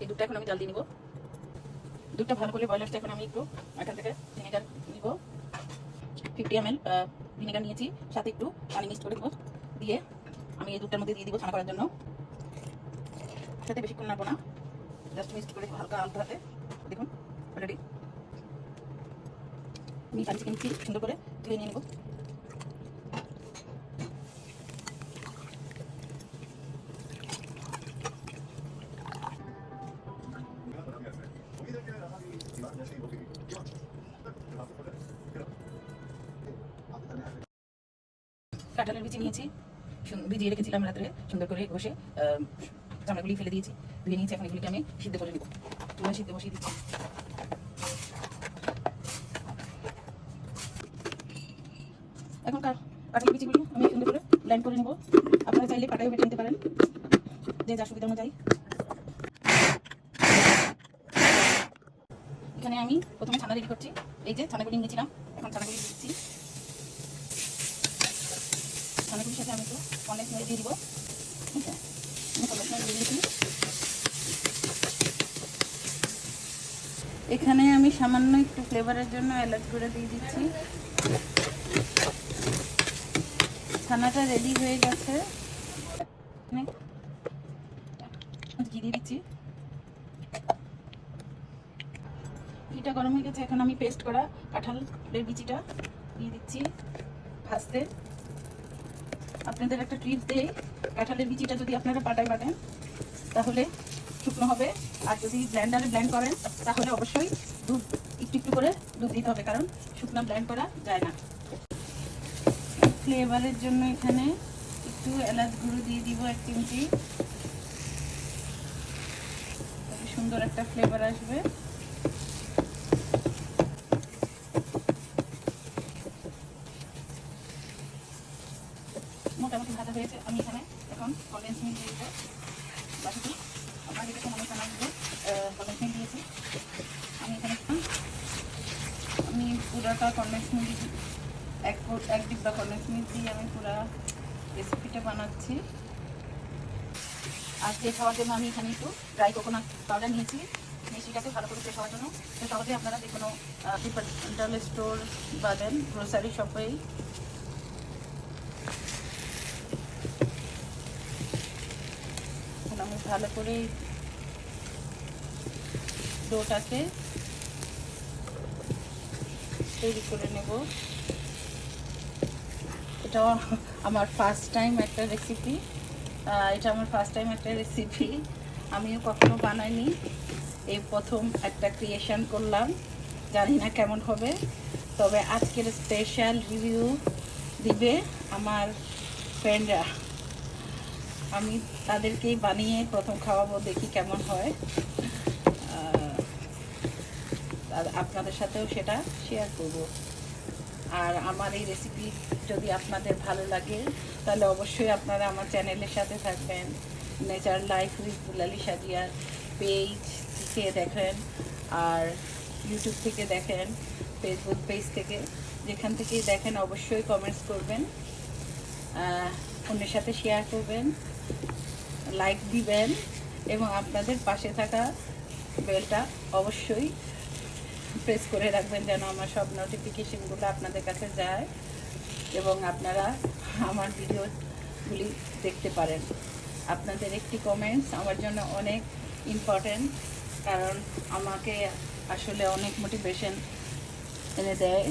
এই দুধটা এখন আমি জাল দিয়ে নিব। দুধটা ভালো করে বয়লারটা এখন আমি একটু এখান থেকে ভিনেগার নিব। ফিফটি এম এল ভিনেগার নিয়েছি, সাথে একটু পানি মিক্স করে দেবো। দিয়ে আমি এই দুধটার মধ্যে দিয়ে দিব ছানা করার জন্য। সাথে বেশিক্ষণ নাড়বো না। জাস্ট মিক্স করে হালকা আলতো হাতে, দেখুন রেডি আমি পানি চিকেন সুন্দর করে ধুয়ে নিয়ে নেব। কাঁঠালের বিচি নিয়েছি। ভিজিয়ে রেখেছিলাম রাত্রে, সুন্দর করে ঘষে চামড়াগুলি ফেলে দিয়েছি। ধুয়ে নিয়েছি, এখন এগুলিকে আমি সিদ্ধ করে নিব। তুলে সিদ্ধ বসিয়ে দিচ্ছি। এখন কাঁঠালের বিচিগুলি আমি সুন্দর করে ব্ল্যান্ড করে নেব। আপনারা চাইলে পাটায় বেটে নিতে পারেন। যে যা সুবিধা অনুযায়ী। এখানে আমি প্রথমে ছানা রেডি করছি। এই যে ছানাগুলি নিয়েছিলাম, এখন ছানাগুলি দিচ্ছি। সাথে আমি একটু কন্ডেন্স মিল্ক দিয়ে দিব। ঠিক আছে? কন্ডেন্স দিয়ে এখানে আমি সামান্য একটু ফ্লেভারের জন্য এলাচ গুঁড়ো দিয়ে দিচ্ছি। ছানাটা রেডি হয়ে গেছে। দিয়ে দিচ্ছি। ঘিটা গরম হয়ে গেছে। এখন আমি পেস্ট করা কাঁঠালের বিচিটা দিয়ে দিচ্ছি। ভাজতে। আপনাদের একটা ট্রিপ দেই। কাঁঠালের বিচিটা যদি আপনারা পাটায় বাটেন, তাহলে শুকনো হবে। আর যদি ব্ল্যান্ডারে ব্ল্যান্ড করেন, তাহলে অবশ্যই দুধ, একটু একটু করে দুধ দিতে হবে, কারণ শুকনো ব্ল্যান্ড করা যায় না। ফ্লেভারের জন্য এখানে একটু এলাচ গুঁড়ো দিয়ে দিব এক চিমটি। সুন্দর একটা ফ্লেভার আসবে মোটামুটি ভাজা হয়েছে আমি এখানে এখন কন্ডেন্স মিল্ক দিয়ে দেবো বাকিটি আপনারা দেখেছেন আমি এখানে দিয়ে কন্ডেন্স মিল্ক দিয়েছি আমি এখানে আমি পুরোটা কন্ডেন্স মিল্ক এক এক ডিব্বা কন্ডেন্স মিল্ক দিয়ে আমি পুরো রেসিপিটা বানাচ্ছি। আর ফ্রেশ হওয়ার জন্য আমি এখানে একটু ড্রাই কোকোনাট পাউডার নিয়েছি, মিষ্টিটাকে ভালো করে ফ্রেশ হওয়ার জন্য। তো সহজে আপনারা যে কোনো ডিপার্টমেন্টাল স্টোর বা দেন গ্রোসারি শপেই আমি ভালো করে ডোটাকে তৈরি করে নেব। এটা আমার ফার্স্ট টাইম একটা রেসিপি এটা আমার ফার্স্ট টাইম একটা রেসিপি আমিও কখনো বানাইনি, এই প্রথম একটা ক্রিয়েশন করলাম। জানি না কেমন হবে, তবে আজকের স্পেশাল রিভিউ দিবে আমার ফ্রেন্ডরা আমি তাদেরকেই বানিয়ে প্রথম খাওয়াবো, দেখি কেমন হয়। আপনাদের সাথেও সেটা শেয়ার করব। আর আমার এই রেসিপি যদি আপনাদের ভালো লাগে, তাহলে অবশ্যই আপনারা আমার চ্যানেলের সাথে থাকবেন। নেচার লাইফ উইথ বুলালি সাজিয়ার পেজ থেকে দেখেন আর ইউটিউব থেকে দেখেন ফেসবুক পেজ থেকে। যেখান থেকেই দেখেন, অবশ্যই কমেন্টস করবেন অন্যের সাথে শেয়ার করবেন লাইক দিবেন, এবং আপনাদের পাশে থাকা বেলটা অবশ্যই প্রেস করে রাখবেন যেন আমার সব নোটিফিকেশনগুলো আপনাদের কাছে যায় এবং আপনারা আমার ভিডিওগুলি দেখতে পারেন। আপনাদের একটি কমেন্টস আমার জন্য অনেক ইম্পর্টেন্ট কারণ আমাকে আসলে অনেক মোটিভেশন এনে দেয়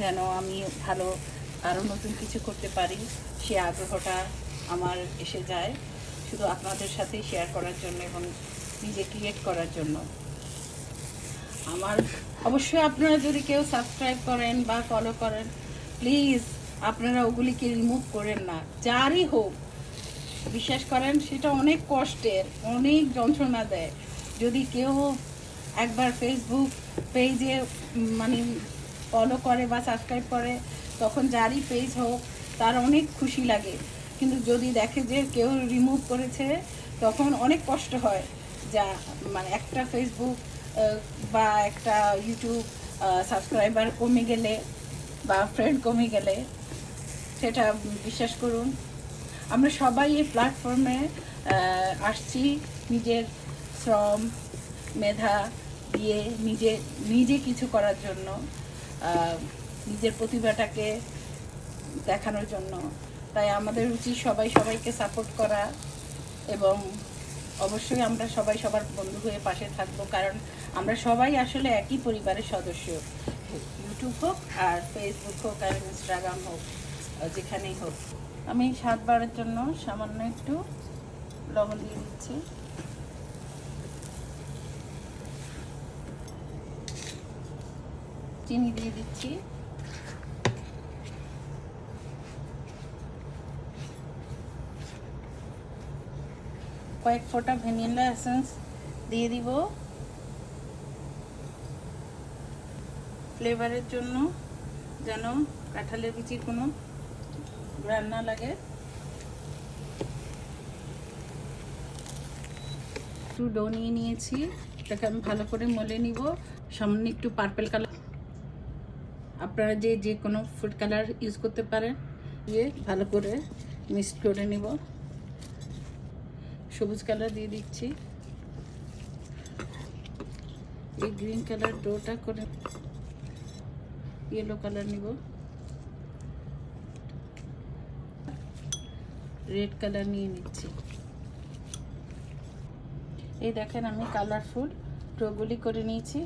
যেন আমি ভালো আরও নতুন কিছু করতে পারি। সে আগ্রহটা আমার এসে যায় শুধু আপনাদের সাথেই শেয়ার করার জন্য এবং নিজে ক্রিয়েট করার জন্য। আমার অবশ্যই আপনারা যদি কেউ সাবস্ক্রাইব করেন বা ফলো করেন প্লিজ আপনারা ওগুলিকে রিমুভ করেন না। যারই হোক, বিশ্বাস করেন, সেটা অনেক কষ্টের, অনেক যন্ত্রণা দেয়। যদি কেউ একবার ফেসবুক পেজে মানে ফলো করে বা সাবস্ক্রাইব করে, তখন যারই পেজ হোক, তার অনেক খুশি লাগে। কিন্তু যদি দেখে যে কেউ রিমুভ করেছে, তখন অনেক কষ্ট হয়। যা মানে একটা ফেসবুক বা একটা ইউটিউব সাবস্ক্রাইবার কমে গেলে বা ফ্রেন্ড কমে গেলে সেটা বিশ্বাস করুন। আমরা সবাই এই প্ল্যাটফর্মে আসছি নিজের শ্রম, মেধা দিয়ে নিজে নিজে কিছু করার জন্য নিজের প্রতিভাটাকে দেখানোর জন্য। তাই আমাদের উচিত সবাই সবাইকে সাপোর্ট করা এবং অবশ্যই আমরা সবাই সবার বন্ধু হয়ে পাশে থাকব, কারণ আমরা সবাই আসলে একই পরিবারের সদস্য ইউটিউব হোক আর ফেসবুক হোক আর ইনস্টাগ্রাম হোক যেখানেই হোক। আমি সাতবারের জন্য সামান্য একটু লবণ দিয়ে দিচ্ছি। চিনি দিয়ে দিচ্ছি। কয়েক ফোঁটা ভ্যানিলা এসেন্স দিয়ে দিব। ফ্লেভারের জন্য যেন কাঁঠালের বিচির কোনো গ্রান না লাগে। একটু ডো নিয়ে নিয়েছি, এটাকে আমি ভালো করে মলে নিব। সামান্য একটু পার্পেল কালার। আপনারা যে যে কোনো ফুড কালার ইউজ করতে পারেন। দিয়ে ভালো করে মিক্সড করে নিব। সবুজ কালার দিয়ে দিচ্ছি। এই গ্রিন কালার ডোটা করে ইয়েলো কালার নিব। রেড কালার নিয়ে নিচ্ছি। এই দেখেন আমি কালারফুল ডোগুলি করে নিয়েছি।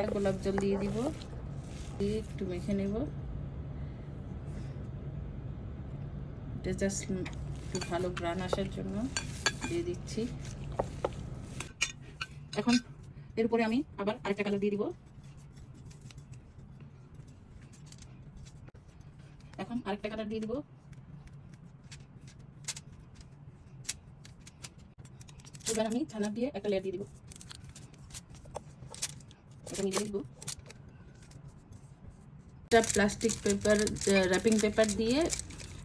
এক গোলাপ জল দিয়ে দিব। দিয়ে একটু মেখে নেব। এটা জাস্ট একটু ভালো গ্রান আসার জন্য। দিয়ে দিচ্ছি। এখন এর উপরে আমি আবার আরেকটা কালার দিয়ে দিব। এখন আরেকটা কালার দিয়ে দিব। এবার আমি ছানা দিয়ে একটা লেয়ার দিয়ে দিব। এটা মিলিয়ে দিব। প্লাস্টিক পেপার র্যাপিং পেপার দিয়ে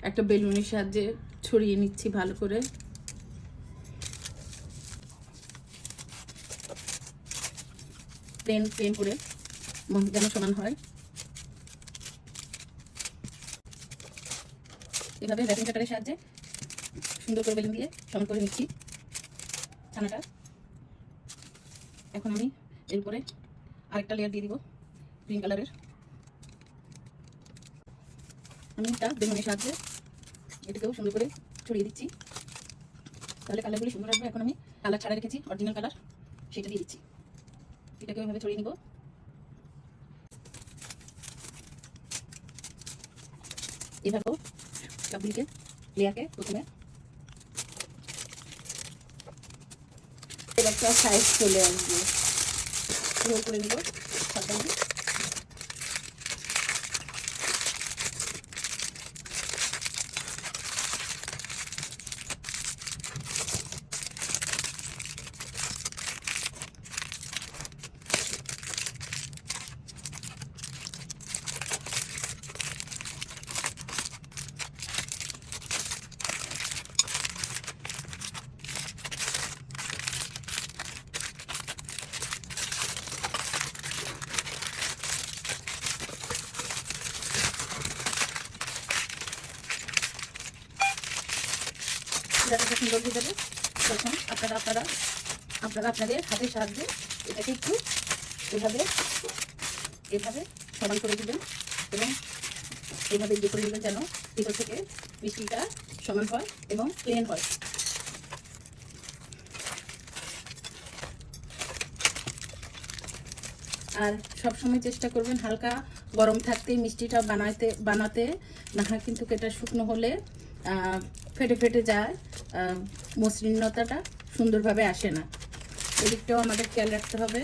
একটা বেলুনের সাহায্যে ছড়িয়ে নিচ্ছি ভালো করে। প্লেন প্লেন করে যেন সমান হয়। এভাবে র্যাপিং পেপারের সাহায্যে সুন্দর করে বেলুন দিয়ে সমান করে নিচ্ছি ছানাটা। এখন আমি এর উপরে আরেকটা লেয়ার দিয়ে দিব গ্রিন কালারের আমি এটা বেলুনের সাহায্যে এটাকেও সুন্দর করে ছড়িয়ে দিচ্ছি। তাহলে কালারগুলি সুন্দর আসবে। এখন আমি কালার ছাড়া রেখেছি অরিজিনাল কালার সেটা দিয়ে দিচ্ছি। এটাকে ওইভাবে ছড়িয়ে নিব। এভাবেও সবগুলিকে লেয়ারকে প্রথমে এবার একটা সাইজ চলে আসবে। করে সবগুলি সুন্দর হয়ে যাবে। তখন আপনারা আপনারা আপনারা আপনাদের হাতের সাহায্যে এটাকে একটু এভাবে এভাবে সমান করে দিবেন এবং এভাবে ইয়ে করে দিবেন যেন ভিতর থেকে মিষ্টিটা সমান হয় এবং প্লেন হয়। আর সবসময় চেষ্টা করবেন হালকা গরম থাকতে, মিষ্টিটা বানাতে বানাতে, না হয় কিন্তু এটা শুকনো হলে ফেটে ফেটে যায় মসৃণতাটা সুন্দরভাবে আসে না। এদিকটাও আমাদের খেয়াল রাখতে হবে।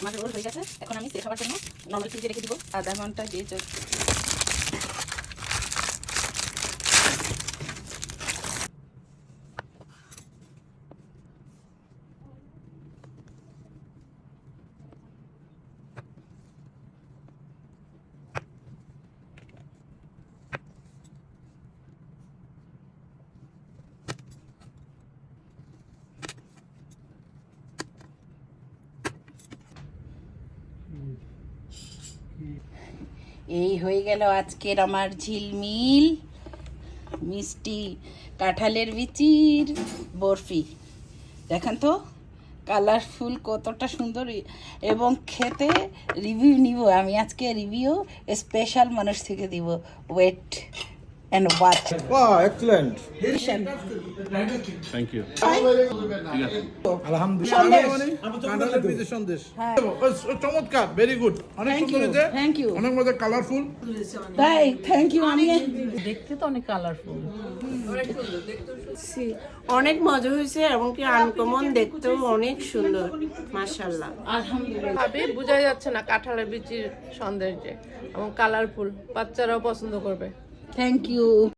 আমার রোল হয়ে গেছে। এখন আমি সেট হওয়ার জন্য নর্মাল ফ্রিজে রেখে দিব। আধা ঘণ্টা দিয়ে এই হয়ে গেল আজকের আমার ঝিলমিল, মিষ্টি কাঁঠালের বিচির বরফি। দেখেন তো কালারফুল কতটা সুন্দর। এবং খেতে রিভিউ নিব, আমি আজকে রিভিউ স্পেশাল মানুষ থেকে দিব। Wait and watch Wow, excellent. বীজের সন্দেশ চমৎকার ভেরি গুড অনেক Thank সুন্দর you, হয়েছে। Thank you. অনেক মধ্যে কালারফুল তাই থ্যাংক ইউ আমি দেখতে তো অনেক কালারফুল অনেক মজা হয়েছে এবং কি আনকমন দেখতেও অনেক সুন্দর মাশাল্লাহ আলহামদুলিল্লাহ। ভাবে বোঝা যাচ্ছে না কাঁঠালের বিচির সৌন্দর্যে এবং কালারফুল বাচ্চারাও পছন্দ করবে। Thank you